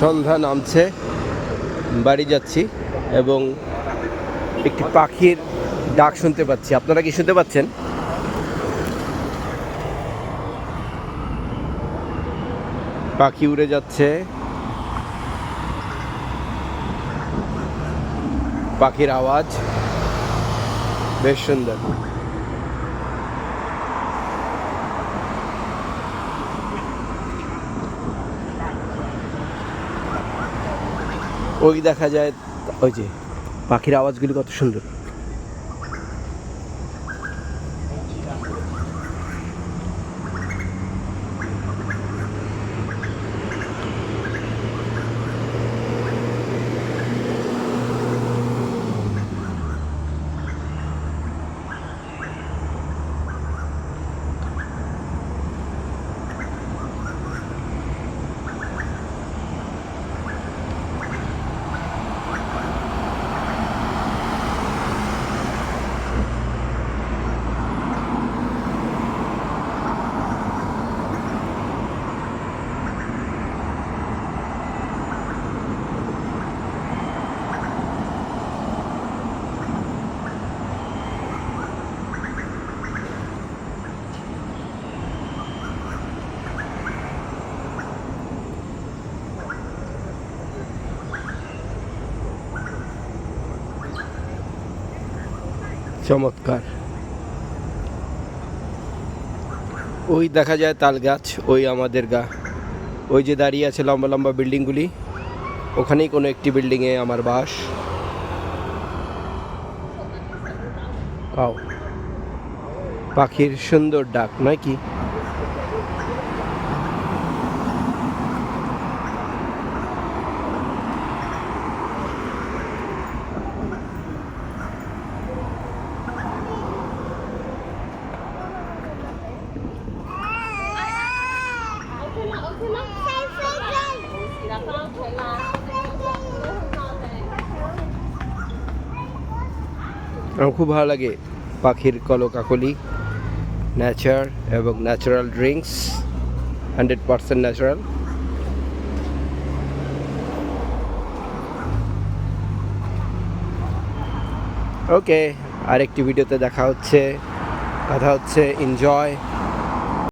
সন্ধ্যা নামছে, বাড়ি যাচ্ছি এবং একটি পাখির ডাক শুনতে পাচ্ছি। আপনারা কি শুনতে পাচ্ছেন? পাখি উড়ে যাচ্ছে। পাখির আওয়াজ বেশ সুন্দর। ওই দেখা যায় ওই যে পাখির আওয়াজগুলি কত সুন্দর। চমৎকার। ওই দেখা যায় তাল গাছ, ওই আমাদের গা। ওই যে দাঁড়িয়ে আছে লম্বা লম্বা বিল্ডিংগুলি, ওখানেই কোনো একটি বিল্ডিংয়ে আমার বাস। পাখির সুন্দর ডাক, নয় কি? আমার খুব ভালো লাগে পাখির কলকাকলি নেচার এবং natural drinks hundred percent natural okay আরেকটি ভিডিওতে দেখা হচ্ছে, কথা হচ্ছে এনজয়